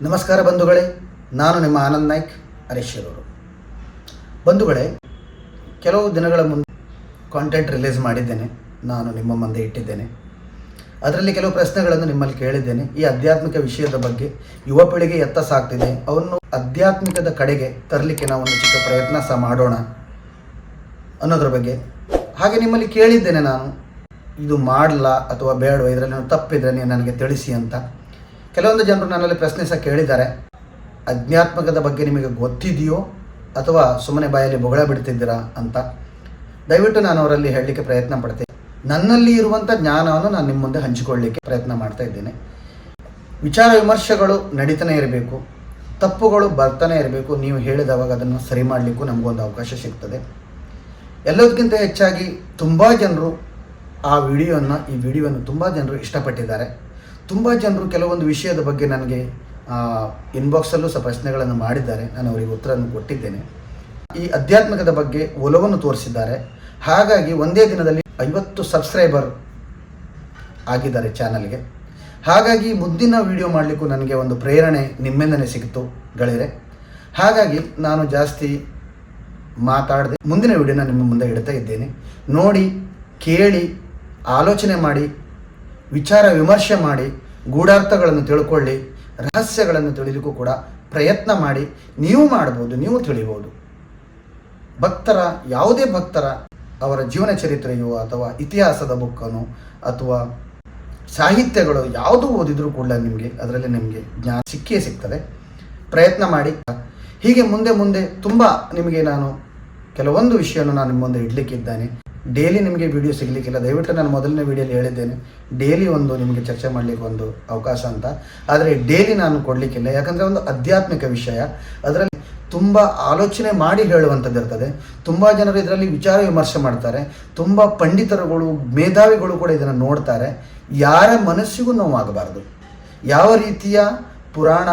ನಮಸ್ಕಾರ ಬಂಧುಗಳೇ, ನಾನು ನಿಮ್ಮ ಆನಂದ್ ನಾಯ್ಕ್ ಹರೀಶ್ವರವರು ಬಂಧುಗಳೇ, ಕೆಲವು ದಿನಗಳ ಮುಂದೆ ಕಾಂಟೆಂಟ್ ರಿಲೀಸ್ ಮಾಡಿದ್ದೇನೆ. ನಾನು ನಿಮ್ಮ ಮುಂದೆ ಇಟ್ಟಿದ್ದೇನೆ. ಅದರಲ್ಲಿ ಕೆಲವು ಪ್ರಶ್ನೆಗಳನ್ನು ನಿಮ್ಮಲ್ಲಿ ಕೇಳಿದ್ದೇನೆ. ಈ ಆಧ್ಯಾತ್ಮಿಕ ವಿಷಯದ ಬಗ್ಗೆ ಯುವ ಪೀಳಿಗೆ ಎತ್ತ ಸಾಕ್ತಿದೆ. ಅವನ್ನು ಆಧ್ಯಾತ್ಮಿಕದ ಕಡೆಗೆ ತರಲಿಕ್ಕೆ ನಾವು ಒಂದು ಚಿಕ್ಕ ಪ್ರಯತ್ನ ಸಹ ಮಾಡೋಣ ಅನ್ನೋದ್ರ ಬಗ್ಗೆ. ಹಾಗೆ ನಿಮ್ಮಲ್ಲಿ ಕೇಳಿದ್ದೇನೆ ನಾನು. ಇದು ಮಾಡಲ್ಲ ಅಥವಾ ಬೇಡವ? ಇದರಲ್ಲಿ ನಾನು ತಪ್ಪಿದ್ರೆ ನೀವು ನನಗೆ ತಿಳಿಸಿ ಅಂತ. ಕೆಲವೊಂದು ಜನರು ನನ್ನಲ್ಲಿ ಪ್ರಶ್ನೆ ಸಹ ಕೇಳಿದ್ದಾರೆ, ಅಜ್ಞಾತ್ಮಕದ ಬಗ್ಗೆ ನಿಮಗೆ ಗೊತ್ತಿದೆಯೋ ಅಥವಾ ಸುಮ್ಮನೆ ಬಾಯಲ್ಲಿ ಬೊಗಳ ಬಿಡ್ತಿದ್ದೀರಾ ಅಂತ. ದಯವಿಟ್ಟು ನಾನು ಅವರಲ್ಲಿ ಹೇಳಲಿಕ್ಕೆ ಪ್ರಯತ್ನ ಪಡ್ತೇನೆ. ನನ್ನಲ್ಲಿ ಇರುವಂಥ ಜ್ಞಾನವನ್ನು ನಾನು ನಿಮ್ಮ ಮುಂದೆ ಹಂಚಿಕೊಳ್ಳಲಿಕ್ಕೆ ಪ್ರಯತ್ನ ಮಾಡ್ತಾ ಇದ್ದೇನೆ. ವಿಚಾರ ವಿಮರ್ಶೆಗಳು ನಡೀತಾನೆ ಇರಬೇಕು. ತಪ್ಪುಗಳು ಬರ್ತಾನೆ ಇರಬೇಕು. ನೀವು ಹೇಳಿದವಾಗ ಅದನ್ನು ಸರಿ ಮಾಡಲಿಕ್ಕೂ ನಮಗೊಂದು ಅವಕಾಶ ಸಿಗ್ತದೆ. ಎಲ್ಲದಕ್ಕಿಂತ ಹೆಚ್ಚಾಗಿ ತುಂಬ ಜನರು ಆ ವಿಡಿಯೋನ, ಈ ವಿಡಿಯೋನ ತುಂಬ ಜನರು ಇಷ್ಟಪಟ್ಟಿದ್ದಾರೆ. ತುಂಬ ಜನರು ಕೆಲವೊಂದು ವಿಷಯದ ಬಗ್ಗೆ ನನಗೆ ಇನ್ಬಾಕ್ಸಲ್ಲೂ ಸಹ ಪ್ರಶ್ನೆಗಳನ್ನು ಮಾಡಿದ್ದಾರೆ. ನಾನು ಅವರಿಗೆ ಉತ್ತರವನ್ನು ಕೊಟ್ಟಿದ್ದೇನೆ. ಈ ಅಧ್ಯಾತ್ಮಿಕದ ಬಗ್ಗೆ ಒಲವನ್ನು ತೋರಿಸಿದ್ದಾರೆ. ಹಾಗಾಗಿ ಒಂದೇ ದಿನದಲ್ಲಿ ಐವತ್ತು ಸಬ್ಸ್ಕ್ರೈಬರ್ ಆಗಿದ್ದಾರೆ ಚಾನಲ್ಗೆ. ಹಾಗಾಗಿ ಮುಂದಿನ ವಿಡಿಯೋ ಮಾಡಲಿಕ್ಕೂ ನನಗೆ ಒಂದು ಪ್ರೇರಣೆ ನಿಮ್ಮಿಂದನೇ ಸಿಕ್ತು ಗಳಿರೆ. ಹಾಗಾಗಿ ನಾನು ಜಾಸ್ತಿ ಮಾತಾಡದೆ ಮುಂದಿನ ವಿಡಿಯೋನ ನಿಮ್ಮ ಮುಂದೆ ಇಡ್ತಾ ಇದ್ದೇನೆ. ನೋಡಿ, ಕೇಳಿ, ಆಲೋಚನೆ ಮಾಡಿ ವಿಚಾರ ವಿಮರ್ಶೆ ಮಾಡಿ, ಗೂಢಾರ್ಥಗಳನ್ನು ತಿಳ್ಕೊಳ್ಳಿ, ರಹಸ್ಯಗಳನ್ನು ತಿಳಿದಕ್ಕೂ ಕೂಡ ಪ್ರಯತ್ನ ಮಾಡಿ, ನೀವು ಮಾಡ್ಬೋದು, ನೀವು ತಿಳಿಬೋದು. ಭಕ್ತರ, ಯಾವುದೇ ಭಕ್ತರ ಅವರ ಜೀವನ ಚರಿತ್ರೆಯೋ ಅಥವಾ ಇತಿಹಾಸದ ಬುಕ್ಕನ್ನು ಅಥವಾ ಸಾಹಿತ್ಯಗಳು ಯಾವುದು ಓದಿದರೂ ಕೂಡ ನಿಮಗೆ ಅದರಲ್ಲಿ ನಿಮಗೆ ಜ್ಞಾನ ಸಿಕ್ಕೇ ಸಿಗ್ತದೆ. ಪ್ರಯತ್ನ ಮಾಡಿ. ಹೀಗೆ ಮುಂದೆ ಮುಂದೆ ತುಂಬ ನಿಮಗೆ ನಾನು ಕೆಲವೊಂದು ವಿಷಯವನ್ನು ನಾನು ನಿಮ್ಮ ಮುಂದೆ ಇಡಲಿಕ್ಕಿದ್ದೇನೆ ಡೈಲಿ ನಿಮಗೆ ವಿಡಿಯೋ ಸಿಗಲಿಕ್ಕಿಲ್ಲ. ದಯವಿಟ್ಟು ನಾನು ಮೊದಲನೇ ವಿಡಿಯೋಲಿ ಹೇಳಿದ್ದೇನೆ. ಡೈಲಿ ಒಂದು ನಿಮಗೆ ಚರ್ಚೆ ಮಾಡಲಿಕ್ಕೆ ಒಂದು ಅವಕಾಶ ಅಂತ. ಆದರೆ ಡೈಲಿ ನಾನು ಕೊಡಲಿಕ್ಕಿಲ್ಲ. ಯಾಕಂದರೆ ಒಂದು ಆಧ್ಯಾತ್ಮಿಕ ವಿಷಯ. ಅದರಲ್ಲಿ ತುಂಬ ಆಲೋಚನೆ ಮಾಡಿ ಹೇಳುವಂಥದ್ದು ಇರ್ತದೆ. ತುಂಬ ಜನರು ಇದರಲ್ಲಿ ವಿಚಾರ ವಿಮರ್ಶೆ ಮಾಡ್ತಾರೆ. ತುಂಬ ಪಂಡಿತರುಗಳು, ಮೇಧಾವಿಗಳು ಕೂಡ ಇದನ್ನು ನೋಡ್ತಾರೆ. ಯಾರ ಮನಸ್ಸಿಗೂ ನೋವಾಗಬಾರ್ದು. ಯಾವ ರೀತಿಯ ಪುರಾಣ,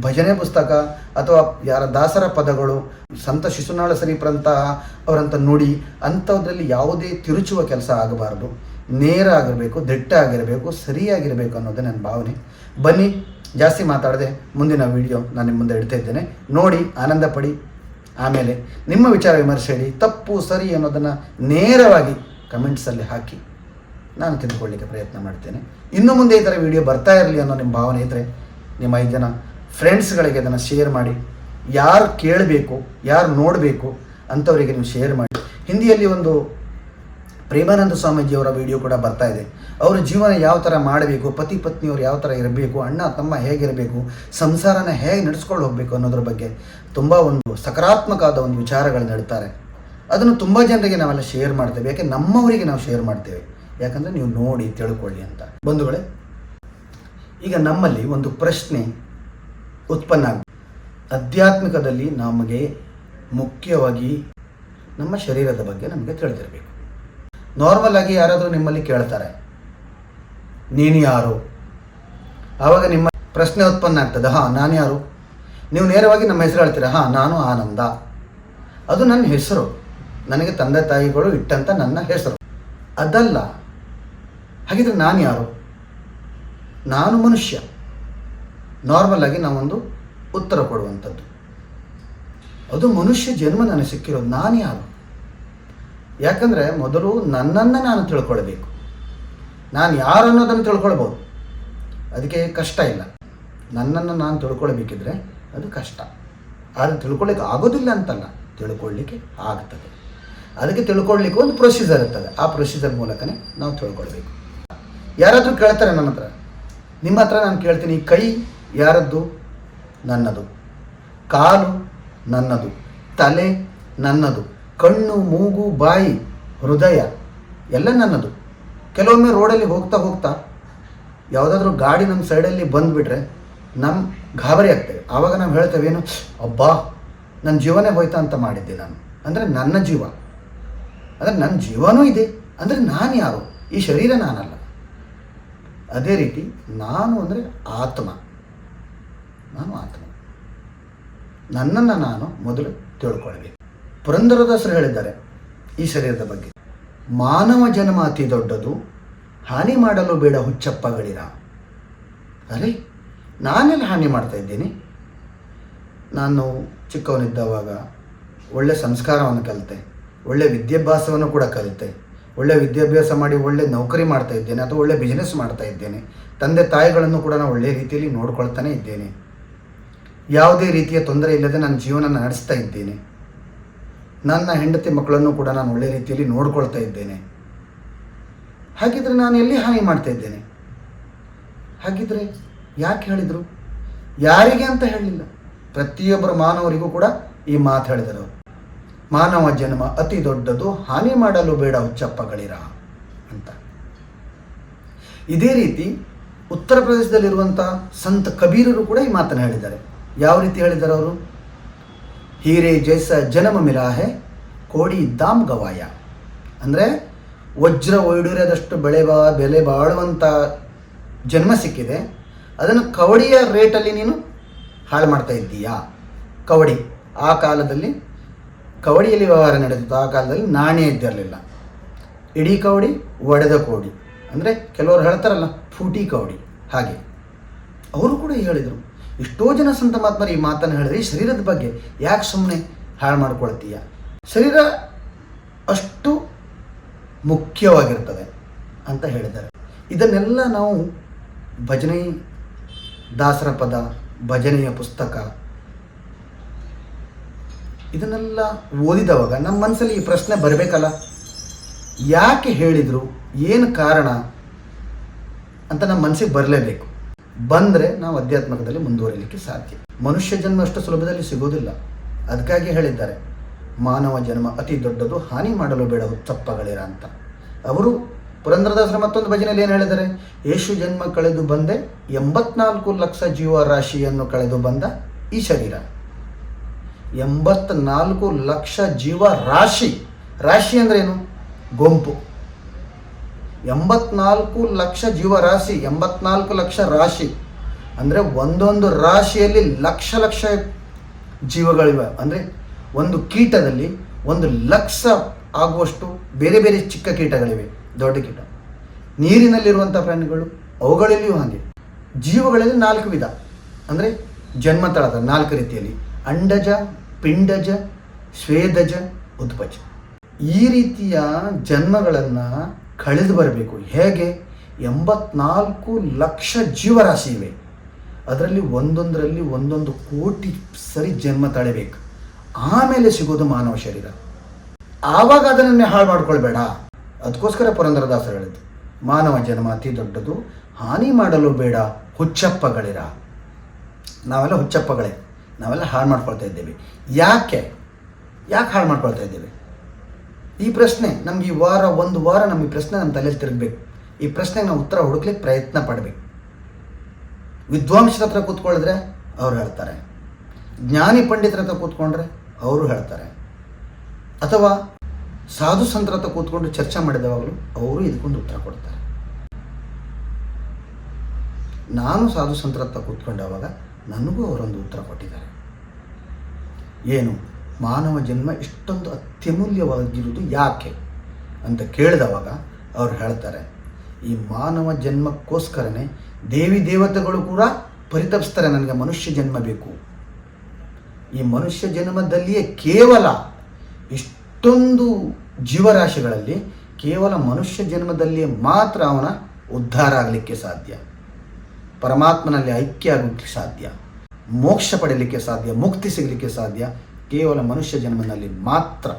ಭಜನೆ ಪುಸ್ತಕ ಅಥವಾ ಯಾರ ದಾಸರ ಪದಗಳು, ಸಂತ ಶಿಶುನಾಳ ಸರೀಪರಂತಹ ಅವರಂಥ ನುಡಿ, ಅಂಥದ್ರಲ್ಲಿ ಯಾವುದೇ ತಿರುಚುವ ಕೆಲಸ ಆಗಬಾರ್ದು. ನೇರ ಆಗಿರಬೇಕು, ದಿಟ್ಟ ಆಗಿರಬೇಕು, ಸರಿಯಾಗಿರಬೇಕು ಅನ್ನೋದೇ ನನ್ನ ಭಾವನೆ. ಬನ್ನಿ, ಜಾಸ್ತಿ ಮಾತಾಡದೆ ಮುಂದಿನ ವಿಡಿಯೋ ನಾನು ನಿಮ್ಮ ಮುಂದೆ ಇಡ್ತಾ ಇದ್ದೇನೆ. ನೋಡಿ, ಆನಂದ ಪಡಿ. ಆಮೇಲೆ ನಿಮ್ಮ ವಿಚಾರ ವಿಮರ್ಶೆ ಹೇಳಿ, ತಪ್ಪು, ಸರಿ ಅನ್ನೋದನ್ನು ನೇರವಾಗಿ ಕಮೆಂಟ್ಸಲ್ಲಿ ಹಾಕಿ. ನಾನು ತಿಳ್ಕೊಳ್ಳಿಕ್ಕೆ ಪ್ರಯತ್ನ ಮಾಡ್ತೇನೆ. ಇನ್ನು ಮುಂದೆ ಈ ಥರ ವಿಡಿಯೋ ಬರ್ತಾ ಇರಲಿ ಅನ್ನೋ ನಿಮ್ಮ ಭಾವನೆ ಇದ್ದರೆ ನಿಮ್ಮ ಐದು ಜನ ಫ್ರೆಂಡ್ಸ್ಗಳಿಗೆ ಅದನ್ನು ಶೇರ್ ಮಾಡಿ. ಯಾರು ಕೇಳಬೇಕು, ಯಾರು ನೋಡಬೇಕು ಅಂಥವರಿಗೆ ನೀವು ಶೇರ್ ಮಾಡಿ. ಹಿಂದಿಯಲ್ಲಿ ಒಂದು ಪ್ರೇಮಾನಂದ ಸ್ವಾಮೀಜಿಯವರ ವಿಡಿಯೋ ಕೂಡ ಬರ್ತಾ ಇದೆ. ಅವರ ಜೀವನ ಯಾವ ಥರ ಮಾಡಬೇಕು, ಪತಿ ಪತ್ನಿಯವರು ಯಾವ ಥರ ಇರಬೇಕು, ಅಣ್ಣ, ತಮ್ಮ ಹೇಗಿರಬೇಕು ಸಂಸಾರನ ಹೇಗೆ ನಡೆಸ್ಕೊಂಡು ಹೋಗಬೇಕು ಅನ್ನೋದ್ರ ಬಗ್ಗೆ ತುಂಬ ಒಂದು ಸಕಾರಾತ್ಮಕವಾದ ಒಂದು ವಿಚಾರಗಳನ್ನ ಇಡ್ತಾರೆ ಅದನ್ನು ತುಂಬ ಜನರಿಗೆ ನಾವೆಲ್ಲ ಶೇರ್ ಮಾಡ್ತೇವೆ. ಯಾಕೆ ನಮ್ಮವರಿಗೆ ನಾವು ಶೇರ್ ಮಾಡ್ತೇವೆ. ಯಾಕಂದರೆ ನೀವು ನೋಡಿ, ತಿಳ್ಕೊಳ್ಳಿ ಅಂತ. ಬಂಧುಗಳೇ, ಈಗ ನಮ್ಮಲ್ಲಿ ಒಂದು ಪ್ರಶ್ನೆ ಉತ್ಪನ್ನ. ಆಧ್ಯಾತ್ಮಿಕದಲ್ಲಿ ನಮಗೆ ಮುಖ್ಯವಾಗಿ ನಮ್ಮ ಶರೀರದ ಬಗ್ಗೆ ನಮಗೆ ತಿಳಿದಿರಬೇಕು. ನಾರ್ಮಲ್ ಆಗಿ ಯಾರಾದರೂ ನಿಮ್ಮಲ್ಲಿ ಕೇಳ್ತಾರೆ, ನೀನು ಯಾರು? ಆವಾಗ ನಿಮ್ಮ ಪ್ರಶ್ನೆ ಉತ್ಪನ್ನ ಆಗ್ತದೆ, ಹಾಂ, ನಾನು ಯಾರು? ನೀವು ನೇರವಾಗಿ ನಮ್ಮ ಹೆಸರು ಹೇಳ್ತೀರಾ, ಹಾಂ, ನಾನು ಆನಂದ. ಅದು ನನ್ನ ಹೆಸರು. ನನಗೆ ತಂದೆ ತಾಯಿಗಳು ಇಟ್ಟಂತ ನನ್ನ ಹೆಸರು. ಅದಲ್ಲ, ಹಾಗಿದ್ರೆ ನಾನು ಯಾರು? ನಾನು ಮನುಷ್ಯ. ನಾರ್ಮಲ್ ಆಗಿ ನಾವೊಂದು ಉತ್ತರ ಕೊಡುವಂಥದ್ದು. ಅದು ಮನುಷ್ಯ ಜನ್ಮ ನನಗೆ ಸಿಕ್ಕಿರೋದು, ನಾನು ಯಾರು? ಯಾಕಂದರೆ ಮೊದಲು ನನ್ನನ್ನು ನಾನು ತಿಳ್ಕೊಳ್ಬೇಕು. ನಾನು ಯಾರು ಅನ್ನೋದನ್ನು ತಿಳ್ಕೊಳ್ಬೋದು. ಅದಕ್ಕೆ ಕಷ್ಟ ಇಲ್ಲ. ನನ್ನನ್ನು ನಾನು ತಿಳ್ಕೊಳ್ಬೇಕಿದ್ರೆ ಅದು ಕಷ್ಟ. ಆದರೆ ತಿಳ್ಕೊಳ್ಳಿಕ್ಕೆ ಆಗೋದಿಲ್ಲ ಅಂತಲ್ಲ ತಿಳ್ಕೊಳ್ಳಿಕ್ಕೆ ಆಗ್ತದೆ. ಅದಕ್ಕೆ ತಿಳ್ಕೊಳ್ಳಿಕ್ಕೆ ಒಂದು ಪ್ರೊಸೀಜರ್ ಇರ್ತದೆ. ಆ ಪ್ರೊಸೀಜರ್ ಮೂಲಕನೇ ನಾವು ತಿಳ್ಕೊಳ್ಬೇಕು. ಯಾರಾದರೂ ಕೇಳ್ತಾರೆ ನನ್ನ ಹತ್ರ, ನಿಮ್ಮ ಹತ್ರ ನಾನು ಕೇಳ್ತೀನಿ, ಕೈ ಯಾರದ್ದು? ನನ್ನದು. ಕಾಲು ನನ್ನದು. ತಲೆ ನನ್ನದು. ಕಣ್ಣು, ಮೂಗು, ಬಾಯಿ, ಹೃದಯ ಎಲ್ಲ ನನ್ನದು. ಕೆಲವೊಮ್ಮೆ ರೋಡಲ್ಲಿ ಹೋಗ್ತಾ ಹೋಗ್ತಾ ಯಾವುದಾದ್ರೂ ಗಾಡಿ ನಮ್ಮ ಸೈಡಲ್ಲಿ ಬಂದುಬಿಟ್ರೆ ನಮ್ಮ ಗಾಬರಿ ಆಗ್ತೇವೆ ಆವಾಗ ನಾವು ಹೇಳ್ತೇವೇನು, ಅಬ್ಬಾ ನನ್ನ ಜೀವನೇ ಹೋಯ್ತಾ ಅಂತ ಮಾಡಿದ್ದೆ ನಾನು. ಅಂದರೆ ನನ್ನ ಜೀವ. ಅಂದರೆ ನನ್ನ ಜೀವನೂ ಇದೆ. ಅಂದರೆ ನಾನು ಯಾರು? ಈ ಶರೀರ ನಾನಲ್ಲ. ಅದೇ ರೀತಿ ನಾನು ಅಂದರೆ ಆತ್ಮ. ನಾನು ಆತ್ಮ. ನನ್ನನ್ನು ನಾನು ಮೊದಲು ತಿಳ್ಕೊಳ್ಬೇಕು. ಪುರಂದರದಾಸರು ಹೇಳಿದ್ದಾರೆ ಈ ಶರೀರದ ಬಗ್ಗೆ. ಮಾನವ ಜನ್ಮ ಅತಿ ದೊಡ್ಡದು, ಹಾನಿ ಮಾಡಲು ಬೇಡ ಹುಚ್ಚಪ್ಪಗಳಿರ? ಅರೆ, ನಾನೆಲ್ಲ ಹಾನಿ ಮಾಡ್ತಾ ಇದ್ದೀನಿ. ನಾನು ಚಿಕ್ಕವನಿದ್ದವಾಗ ಒಳ್ಳೆ ಸಂಸ್ಕಾರವನ್ನು ಕಲಿತೆ, ಒಳ್ಳೆ ವಿದ್ಯಾಭ್ಯಾಸವನ್ನು ಕೂಡ ಕಲಿತೆ, ಒಳ್ಳೆ ವಿದ್ಯಾಭ್ಯಾಸ ಮಾಡಿ ಒಳ್ಳೆ ನೌಕರಿ ಮಾಡ್ತಾ ಇದ್ದೇನೆ ಅಥವಾ ಒಳ್ಳೆ ಬಿಸ್ನೆಸ್ ಮಾಡ್ತಾ ಇದ್ದೇನೆ. ತಂದೆ ತಾಯಿಗಳನ್ನು ಕೂಡ ನಾನು ಒಳ್ಳೆಯ ರೀತಿಯಲ್ಲಿ ನೋಡ್ಕೊಳ್ತಾನೆ ಇದ್ದೇನೆ. ಯಾವುದೇ ರೀತಿಯ ತೊಂದರೆ ಇಲ್ಲದೆ ನನ್ನ ಜೀವನ ನಡೆಸ್ತಾ ಇದ್ದೇನೆ. ನನ್ನ ಹೆಂಡತಿ ಮಕ್ಕಳನ್ನು ಕೂಡ ನಾನು ಒಳ್ಳೆ ರೀತಿಯಲ್ಲಿ ನೋಡ್ಕೊಳ್ತಾ ಇದ್ದೇನೆ. ಹಾಗಿದ್ರೆ ನಾನು ಎಲ್ಲಿ ಹಾನಿ ಮಾಡ್ತಾ ಇದ್ದೇನೆ? ಹಾಗಿದ್ರೆ ಯಾಕೆ ಹೇಳಿದರು? ಯಾರಿಗೆ ಅಂತ ಹೇಳಲಿಲ್ಲ. ಪ್ರತಿಯೊಬ್ಬರು ಮಾನವರಿಗೂ ಕೂಡ ಈ ಮಾತು ಹೇಳಿದರು. ಮಾನವ ಜನ್ಮ ಅತಿ ದೊಡ್ಡದು, ಹಾನಿ ಮಾಡಲು ಬೇಡ ಹುಚ್ಚಪ್ಪಗಳಿರ ಅಂತ. ಇದೇ ರೀತಿ ಉತ್ತರ ಪ್ರದೇಶದಲ್ಲಿರುವಂಥ ಸಂತ ಕಬೀರರು ಕೂಡ ಈ ಮಾತನ್ನು ಹೇಳಿದ್ದಾರೆ. ಯಾವ ರೀತಿ ಹೇಳಿದ್ದಾರೆ ಅವರು? ಹೀರೆ ಜೈಸ ಜನಮ ಮಿರಾಹೆ ಕೋಡಿ ದಾಮ್ ಗವಾಯ. ಅಂದರೆ ವಜ್ರ ವೈಡೂರ್ಯದಷ್ಟು ಬೆಳೆ ಬಾ, ಬೆಲೆ ಬಾಳುವಂಥ ಜನ್ಮ ಸಿಕ್ಕಿದೆ. ಅದನ್ನು ಕವಡಿಯ ರೇಟಲ್ಲಿ ನೀನು ಹಾಳು ಮಾಡ್ತಾ ಇದ್ದೀಯಾ? ಕವಡಿ. ಆ ಕಾಲದಲ್ಲಿ ಕವಡಿಯಲ್ಲಿ ವ್ಯವಹಾರ ನಡೆದಿತ್ತು. ಆ ಕಾಲದಲ್ಲಿ ನಾಣ್ಯ ಇದ್ದಿರಲಿಲ್ಲ. ಇಡೀ ಕವಡಿ ಒಡೆದ ಕೋಡಿ. ಅಂದರೆ ಕೆಲವರು ಹೇಳ್ತಾರಲ್ಲ, ಫೂಟಿ ಕವಡಿ. ಹಾಗೆ. ಅವರು ಕೂಡ ಹೇಳಿದರು. ಎಷ್ಟೋ ಜನ ಸಂತ ಮಹಾತ್ಮರು ಈ ಮಾತನ್ನು ಹೇಳಿದ್ರೆ ಶರೀರದ ಬಗ್ಗೆ ಯಾಕೆ ಸುಮ್ಮನೆ ಹಾಳು ಮಾಡ್ಕೊಳ್ತೀಯ? ಶರೀರ ಅಷ್ಟು ಮುಖ್ಯವಾಗಿರ್ತದೆ ಅಂತ ಹೇಳಿದ್ದಾರೆ. ಇದನ್ನೆಲ್ಲ ನಾವು ಭಜನೆ, ದಾಸರ ಪದ, ಭಜನೆಯ ಪುಸ್ತಕ, ಇದನ್ನೆಲ್ಲ ಓದಿದವಾಗ ನಮ್ಮ ಮನಸ್ಸಲ್ಲಿ ಈ ಪ್ರಶ್ನೆ ಬರಬೇಕಲ್ಲ? ಯಾಕೆ ಹೇಳಿದರು? ಏನು ಕಾರಣ? ಅಂತ ನಮ್ಮ ಮನಸ್ಸಿಗೆ ಬರಲೇಬೇಕು. ಬಂದರೆ ನಾವು ಅಧ್ಯಾತ್ಮಕದಲ್ಲಿ ಮುಂದುವರಿಲಿಕ್ಕೆ ಸಾಧ್ಯ. ಮನುಷ್ಯ ಜನ್ಮ ಅಷ್ಟು ಸುಲಭದಲ್ಲಿ ಸಿಗೋದಿಲ್ಲ. ಅದಕ್ಕಾಗಿ ಹೇಳಿದ್ದಾರೆ, ಮಾನವ ಜನ್ಮ ಅತಿ ದೊಡ್ಡದು ಹಾನಿ ಮಾಡಲು ಬೇಡ ಹುಚ್ಚಪ್ಪಗಳಿರ ಅಂತ. ಅವರು ಪುರಂದ್ರದಾಸರ ಮತ್ತೊಂದು ಭಜನೆಯಲ್ಲಿ ಏನು ಹೇಳಿದ್ದಾರೆ? ಯೇಸು ಜನ್ಮ ಕಳೆದು ಬಂದೆ, ಎಂಬತ್ನಾಲ್ಕು ಲಕ್ಷ ಜೀವ ರಾಶಿಯನ್ನು ಕಳೆದು ಬಂದ ಈ ಶರೀರ. ಎಂಬತ್ನಾಲ್ಕು ಲಕ್ಷ ಜೀವ ರಾಶಿ ರಾಶಿ ಅಂದ್ರೆ ಏನು? ಗುಂಪು. ಎಂಬತ್ನಾಲ್ಕು ಲಕ್ಷ ಜೀವರಾಶಿ, ಎಂಬತ್ನಾಲ್ಕು ಲಕ್ಷ ರಾಶಿ. ಅಂದರೆ ಒಂದೊಂದು ರಾಶಿಯಲ್ಲಿ ಲಕ್ಷ ಲಕ್ಷ ಜೀವಗಳಿವೆ. ಅಂದರೆ ಒಂದು ಕೀಟದಲ್ಲಿ ಒಂದು ಲಕ್ಷ ಆಗುವಷ್ಟು ಬೇರೆ ಬೇರೆ ಚಿಕ್ಕ ಕೀಟಗಳಿವೆ, ದೊಡ್ಡ ಕೀಟ. ನೀರಿನಲ್ಲಿರುವಂಥ ಪ್ರಾಣಿಗಳು, ಅವುಗಳಲ್ಲಿಯೂ ಹಾಗೆ. ಜೀವಗಳಲ್ಲಿ ನಾಲ್ಕು ವಿಧ. ಅಂದರೆ ಜನ್ಮತಳದ ನಾಲ್ಕು ರೀತಿಯಲ್ಲಿ. ಅಂಡಜ, ಪಿಂಡಜ, ಸ್ವೇದಜ, ಉದ್ಭಜ. ಈ ರೀತಿಯ ಜನ್ಮಗಳನ್ನು ಕಳೆದು ಬರಬೇಕು. ಹೇಗೆ? ಎಂಬತ್ನಾಲ್ಕು ಲಕ್ಷ ಜೀವರಾಶಿ ಇವೆ. ಅದರಲ್ಲಿ ಒಂದೊಂದರಲ್ಲಿ ಒಂದೊಂದು ಕೋಟಿ ಸರಿ ಜನ್ಮ ತಳೆಬೇಕು. ಆಮೇಲೆ ಸಿಗೋದು ಮಾನವ ಶರೀರ. ಆವಾಗ ಅದನ್ನೇ ಹಾಳು ಮಾಡ್ಕೊಳ್ಬೇಡ. ಅದಕ್ಕೋಸ್ಕರ ಪುರಂದರದಾಸರು ಹೇಳಿದ್ದು, ಮಾನವ ಜನ್ಮ ಅತಿ ದೊಡ್ಡದು, ಹಾನಿ ಮಾಡಲು ಬೇಡ, ಹುಚ್ಚಪ್ಪಗಳಿರ. ನಾವೆಲ್ಲ ಹುಚ್ಚಪ್ಪಗಳೇ. ನಾವೆಲ್ಲ ಹಾಳು ಮಾಡ್ಕೊಳ್ತಾ ಇದ್ದೇವೆ. ಯಾಕೆ? ಯಾಕೆ ಹಾಳು ಮಾಡ್ಕೊಳ್ತಾ ಇದ್ದೇವೆ? ಈ ಪ್ರಶ್ನೆ ನಮ್ಗೆ ಈ ವಾರ ಒಂದು ವಾರ ನಮ್ಮ ಈ ಪ್ರಶ್ನೆ ನಮ್ಮ ತಲೆಯಲ್ಲಿ ತಿರುಗಬೇಕು. ಈ ಪ್ರಶ್ನೆಗೆ ನಾವು ಉತ್ತರ ಹುಡುಕ್ಲಿಕ್ಕೆ ಪ್ರಯತ್ನ ಪಡಬೇಕು. ವಿದ್ವಾಂಸರ ಹತ್ರ ಕೂತ್ಕೊಳ್ಳಿದ್ರೆ ಅವ್ರು ಹೇಳ್ತಾರೆ. ಜ್ಞಾನಿ ಪಂಡಿತರ ಹತ್ರ ಕೂತ್ಕೊಂಡ್ರೆ ಅವರು ಹೇಳ್ತಾರೆ. ಅಥವಾ ಸಾಧು ಸಂತರ ಹತ್ರ ಕೂತ್ಕೊಂಡು ಚರ್ಚೆ ಮಾಡಿದವಾಗಲೂ ಅವರು ಇದಕ್ಕೊಂದು ಉತ್ತರ ಕೊಡ್ತಾರೆ. ನಾನು ಸಾಧು ಸಂತರ ಹತ್ರ ಕೂತ್ಕೊಂಡವಾಗ ನನಗೂ ಅವರೊಂದು ಉತ್ತರ ಕೊಟ್ಟಿದ್ದಾರೆ. ಏನು? ಮಾನವ ಜನ್ಮ ಇಷ್ಟೊಂದು ಅತ್ಯಮೂಲ್ಯವಾಗಿರುವುದು ಯಾಕೆ ಅಂತ ಕೇಳಿದವಾಗ ಅವ್ರು ಹೇಳ್ತಾರೆ, ಈ ಮಾನವ ಜನ್ಮಕ್ಕೋಸ್ಕರನೇ ದೇವಿ ದೇವತೆಗಳು ಕೂಡ ಪರಿತಪಿಸ್ತಾರೆ, ನನಗೆ ಮನುಷ್ಯ ಜನ್ಮ ಬೇಕು. ಈ ಮನುಷ್ಯ ಜನ್ಮದಲ್ಲಿಯೇ ಕೇವಲ ಇಷ್ಟೊಂದು ಜೀವರಾಶಿಗಳಲ್ಲಿ ಕೇವಲ ಮನುಷ್ಯ ಜನ್ಮದಲ್ಲಿಯೇ ಮಾತ್ರ ಅವನ ಉದ್ಧಾರ ಆಗಲಿಕ್ಕೆ ಸಾಧ್ಯ, ಪರಮಾತ್ಮನಲ್ಲಿ ಐಕ್ಯ ಆಗಲಿಕ್ಕೆ ಸಾಧ್ಯ, ಮೋಕ್ಷ ಪಡೆಯಲಿಕ್ಕೆ ಸಾಧ್ಯ, ಮುಕ್ತಿ ಸಿಗಲಿಕ್ಕೆ ಸಾಧ್ಯ ಕೇವಲ ಮನುಷ್ಯ ಜನ್ಮದಲ್ಲಿ ಮಾತ್ರ.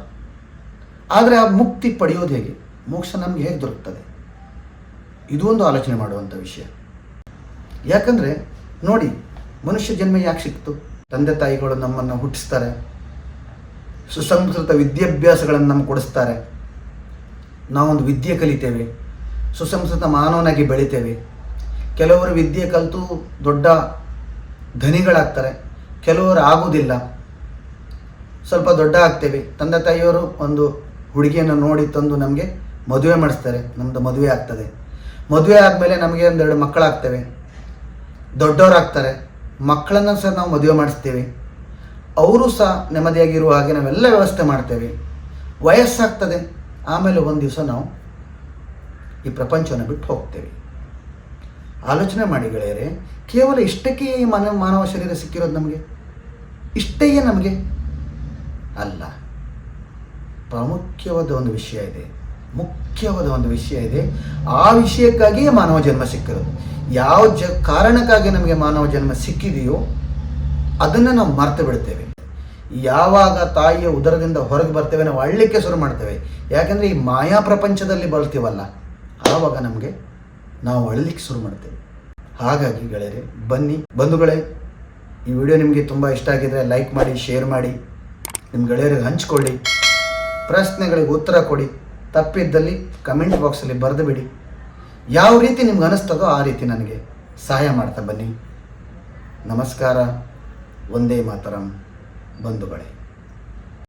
ಆದರೆ ಆ ಮುಕ್ತಿ ಪಡೆಯೋದು ಹೇಗೆ? ಮೋಕ್ಷ ನಮಗೆ ಹೇಗೆ ದೊರಕ್ತದೆ? ಇದು ಒಂದು ಆಲೋಚನೆ ಮಾಡುವಂಥ ವಿಷಯ. ಯಾಕಂದರೆ, ನೋಡಿ, ಮನುಷ್ಯ ಜನ್ಮ ಯಾಕೆ ಸಿಕ್ತು? ತಂದೆ ತಾಯಿಗಳು ನಮ್ಮನ್ನು ಹುಟ್ಟಿಸ್ತಾರೆ. ಸುಸಂಸ್ಕೃತ ವಿದ್ಯಾಭ್ಯಾಸಗಳನ್ನು ನಮ್ಗೆ ಕೊಡಿಸ್ತಾರೆ. ನಾವೊಂದು ವಿದ್ಯೆ ಕಲಿತೇವೆ. ಸುಸಂಸ್ಕೃತ ಮಾನವನಾಗಿ ಬೆಳಿತೇವೆ. ಕೆಲವರು ವಿದ್ಯೆ ಕಲಿತು ದೊಡ್ಡ ಧನಿಗಳಾಗ್ತಾರೆ. ಕೆಲವರು ಆಗುವುದಿಲ್ಲ. ಸ್ವಲ್ಪ ದೊಡ್ಡ ಆಗ್ತೇವೆ. ತಂದೆ ತಾಯಿಯವರು ಒಂದು ಹುಡುಗಿಯನ್ನು ನೋಡಿ ತಂದು ನಮಗೆ ಮದುವೆ ಮಾಡಿಸ್ತಾರೆ. ನಮ್ಮದು ಮದುವೆ ಆಗ್ತದೆ. ಮದುವೆ ಆದಮೇಲೆ ನಮಗೆ ಒಂದೆರಡು ಮಕ್ಕಳಾಗ್ತವೆ. ದೊಡ್ಡವರಾಗ್ತಾರೆ. ಮಕ್ಕಳನ್ನು ಸಹ ನಾವು ಮದುವೆ ಮಾಡಿಸ್ತೇವೆ. ಅವರು ಸಹ ನೆಮ್ಮದಿಯಾಗಿರುವ ಹಾಗೆ ನಾವೆಲ್ಲ ವ್ಯವಸ್ಥೆ ಮಾಡ್ತೇವೆ. ವಯಸ್ಸಾಗ್ತದೆ. ಆಮೇಲೆ ಒಂದು ದಿವಸ ನಾವು ಈ ಪ್ರಪಂಚವನ್ನು ಬಿಟ್ಟು ಹೋಗ್ತೇವೆ. ಆಲೋಚನೆ ಮಾಡಿ ಗೆಳೆಯರೆ, ಕೇವಲ ಇಷ್ಟಕ್ಕೆ ಈ ಮಾನವ ಮಾನವ ಶರೀರ ಸಿಕ್ಕಿರೋದು ನಮಗೆ? ಇಷ್ಟೇ ನಮಗೆ? ಅಲ್ಲ. ಪ್ರಾಮುಖ್ಯವಾದ ಒಂದು ವಿಷಯ ಇದೆ. ಮುಖ್ಯವಾದ ಒಂದು ವಿಷಯ ಇದೆ. ಆ ವಿಷಯಕ್ಕಾಗಿಯೇ ಮಾನವ ಜನ್ಮ ಸಿಕ್ಕಿರೋದು. ಯಾವ ಜ, ಕಾರಣಕ್ಕಾಗಿ ನಮಗೆ ಮಾನವ ಜನ್ಮ ಸಿಕ್ಕಿದೆಯೋ ಅದನ್ನು ನಾವು ಮರ್ತು ಬಿಡ್ತೇವೆ. ಯಾವಾಗ ತಾಯಿಯ ಉದರದಿಂದ ಹೊರಗೆ ಬರ್ತೇವೆ ನಾವು ಅಳ್ಳಿಕ್ಕೆ ಶುರು ಮಾಡ್ತೇವೆ. ಯಾಕಂದರೆ ಈ ಮಾಯಾ ಪ್ರಪಂಚದಲ್ಲಿ ಬರ್ತೀವಲ್ಲ ಆವಾಗ ನಮಗೆ ನಾವು ಅಳಲಿಕ್ಕೆ ಶುರು ಮಾಡ್ತೇವೆ. ಹಾಗಾಗಿ ಗೆಳೆಯರೆ, ಬನ್ನಿ. ಬಂಧುಗಳೇ, ಈ ವಿಡಿಯೋ ನಿಮಗೆ ತುಂಬ ಇಷ್ಟ ಆಗಿದರೆ ಲೈಕ್ ಮಾಡಿ, ಶೇರ್ ಮಾಡಿ. ನಿಮ್ಮ ಗೆಳೆಯರಿಗೆ ಹಂಚಿಕೊಳ್ಳಿ. ಪ್ರಶ್ನೆಗಳಿಗೆ ಉತ್ತರ ಕೊಡಿ. ತಪ್ಪಿದ್ದಲ್ಲಿ ಕಮೆಂಟ್ ಬಾಕ್ಸಲ್ಲಿ ಬರೆದು ಬಿಡಿ. ಯಾವ ರೀತಿ ನಿಮ್ಗೆ ಅನಿಸ್ತದೋ ಆ ರೀತಿ ನನಗೆ ಸಹಾಯ ಮಾಡ್ತಾ ಬನ್ನಿ. ನಮಸ್ಕಾರ. ಒಂದೇ ಮಾತರಂ. ಬಂಧುಗಳೇ.